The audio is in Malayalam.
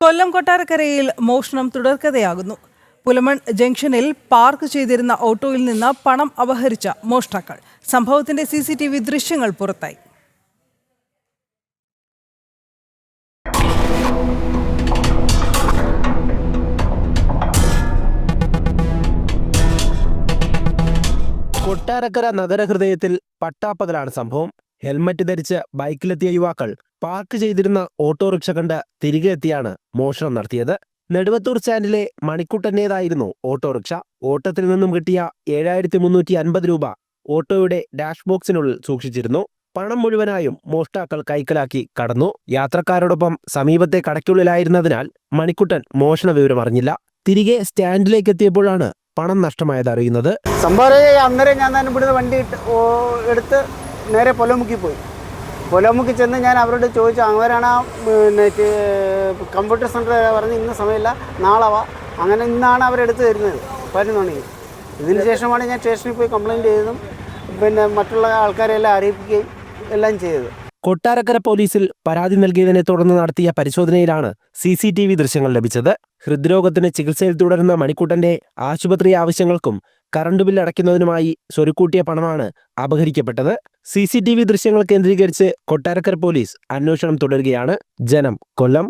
കൊല്ലം കൊട്ടാരക്കരയിൽ മോഷണം തുടർക്കഥയാകുന്നു. പുലമൺ ജംഗ്ഷനിൽ പാർക്ക് ചെയ്തിരുന്ന ഓട്ടോയിൽ നിന്ന് പണം അപഹരിച്ച മോഷ്ടാക്കൾ. സംഭവത്തിന്റെ സി സി ടി വി ദൃശ്യങ്ങൾ പുറത്തായി. കൊട്ടാരക്കര നഗരഹൃദയത്തിൽ പട്ടാപ്പകലാണ് സംഭവം. ഹെൽമറ്റ് ധരിച്ച് ബൈക്കിലെത്തിയ യുവാക്കൾ പാർക്ക് ചെയ്തിരുന്ന ഓട്ടോറിക്ഷ കണ്ട് തിരികെ എത്തിയാണ് മോഷണം നടത്തിയത്. നെടുവത്തൂർ സ്റ്റാൻഡിലെ മണിക്കുട്ടന്റേതായിരുന്നു ഓട്ടോറിക്ഷ. ഓട്ടത്തിൽ നിന്നും കിട്ടിയ ഏഴായിരത്തി മുന്നൂറ്റി അൻപത് രൂപ ഓട്ടോയുടെ ഡാഷ് ബോക്സിനുള്ളിൽ സൂക്ഷിച്ചിരുന്നു. പണം മുഴുവനായും മോഷ്ടാക്കൾ കൈക്കലാക്കി കടന്നു. യാത്രക്കാരോടൊപ്പം സമീപത്തെ കടയ്ക്കുള്ളിലായിരുന്നതിനാൽ മണിക്കുട്ടൻ മോഷണ വിവരം അറിഞ്ഞില്ല. തിരികെ സ്റ്റാൻഡിലേക്ക് എത്തിയപ്പോഴാണ് പണം നഷ്ടമായത് അറിയുന്നത് സംഭവം അന്നേരം ഞാൻ വണ്ടി എടുത്ത് നേരെ പൊലമുക്കി പോയി. പൊലമുക്കി ചെന്ന് ഞാൻ അവരോട് ചോദിച്ചു അവരാണ് ആ കമ്പ്യൂട്ടർ സെന്റർ പറഞ്ഞ് ഇന്ന സമയമില്ല നാളെ അങ്ങനെ ഇന്നാണ് അവരെടുത്ത് തരുന്നത് പതിനൊന്ന് മണിക്ക്. ഇതിന് ശേഷമാണ് ഞാൻ സ്റ്റേഷനിൽ പോയി കംപ്ലയിന്റ് ചെയ്തതും പിന്നെ മറ്റുള്ള ആൾക്കാരെല്ലാം അറിയിപ്പിക്കുകയും എല്ലാം ചെയ്തത്. കൊട്ടാരക്കര പോലീസിൽ പരാതി നൽകിയതിനെ തുടർന്ന് നടത്തിയ പരിശോധനയിലാണ് സി സി ടി വി ദൃശ്യങ്ങൾ ലഭിച്ചത്. ഹൃദ്രോഗത്തിന് ചികിത്സയിൽ തുടരുന്ന മണിക്കുട്ടന്റെ ആശുപത്രി ആവശ്യങ്ങൾക്കും കറണ്ട് ബില്ല് അടയ്ക്കുന്നതിനുമായി സ്വരുക്കൂട്ടിയ പണമാണ് അപഹരിക്കപ്പെട്ടത്. സി സി ടി വി ദൃശ്യങ്ങൾ കേന്ദ്രീകരിച്ച് കൊട്ടാരക്കര പോലീസ് അന്വേഷണം തുടരുകയാണ്. ജനം കൊല്ലം.